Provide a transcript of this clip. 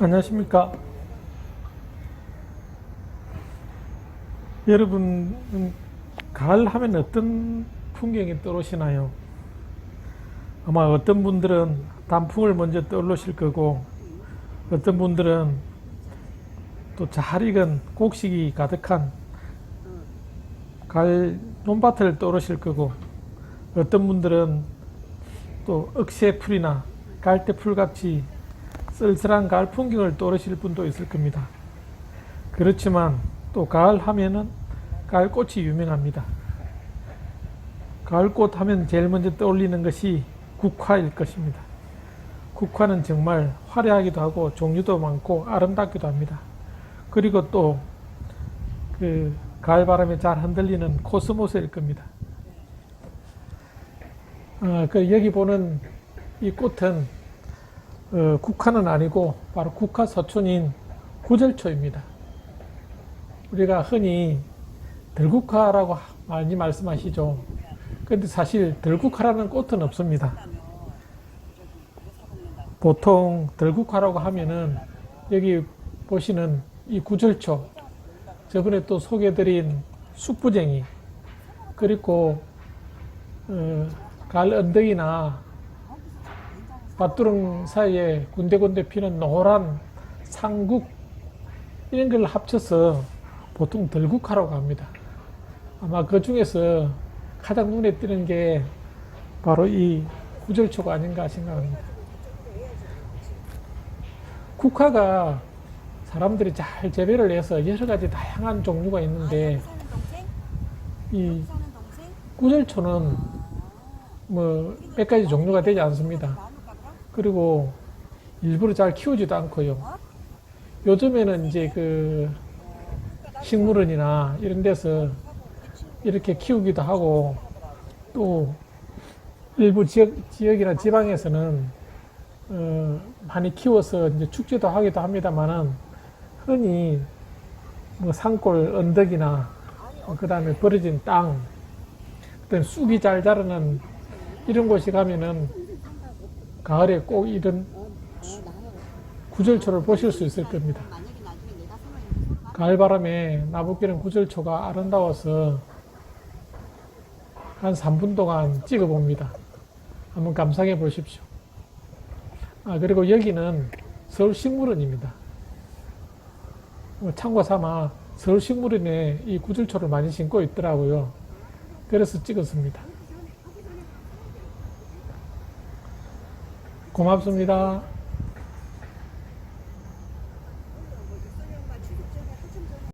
안녕하십니까. 여러분, 가을 하면 어떤 풍경이 떠오르시나요? 아마 어떤 분들은 단풍을 먼저 떠오르실 거고, 어떤 분들은 또 잘 익은 곡식이 가득한 가을 논밭을 떠오르실 거고, 어떤 분들은 또 억새풀이나 갈대풀 같이 쓸쓸한 가을 풍경을 떠오르실 분도 있을 겁니다. 그렇지만 또 가을 하면은 가을 꽃이 유명합니다. 가을 꽃 하면 제일 먼저 떠올리는 것이 국화일 것입니다. 국화는 정말 화려하기도 하고 종류도 많고 아름답기도 합니다. 그리고 또 그 가을 바람에 잘 흔들리는 코스모스일 겁니다. 어, 그 여기 보는 이 꽃은 어, 국화는 아니고 바로 국화 서촌인 구절초입니다. 우리가 흔히 들국화라고 많이 말씀하시죠. 근데 사실 들국화라는 꽃은 없습니다. 보통 들국화라고 하면은 여기 보시는 이 구절초, 저번에 또 소개드린 쑥부쟁이, 그리고 어, 가을 언덕이나 밭두릉 사이에 군데군데 피는 노란 상국 이런 걸 합쳐서 보통 들국화라고 합니다. 아마 그 중에서 가장 눈에 띄는 게 바로 이 구절초가 아닌가 생각합니다. 국화가 사람들이 잘 재배를 해서 여러 가지 다양한 종류가 있는데 이 구절초는 뭐 몇 가지 종류가 되지 않습니다. 그리고 일부러 잘 키우지도 않고요. 요즘에는 이제 그 식물원이나 이런 데서 이렇게 키우기도 하고 또 일부 지역, 지역이나 지방에서는 어, 많이 키워서 이제 축제도 하기도 합니다만은 흔히 뭐 산골 언덕이나 그 다음에 버려진 땅, 그다음 쑥이 잘 자라는 이런 곳에 가면은 가을에 꼭 이런 구절초를 보실 수 있을 겁니다. 가을 바람에 나부끼는 구절초가 아름다워서 한 3분 동안 찍어 봅니다. 한번 감상해 보십시오. 아, 그리고 여기는 서울식물원입니다. 뭐 참고 삼아 서울식물원에 이 구절초를 많이 심고 있더라고요. 그래서 찍었습니다. 고맙습니다.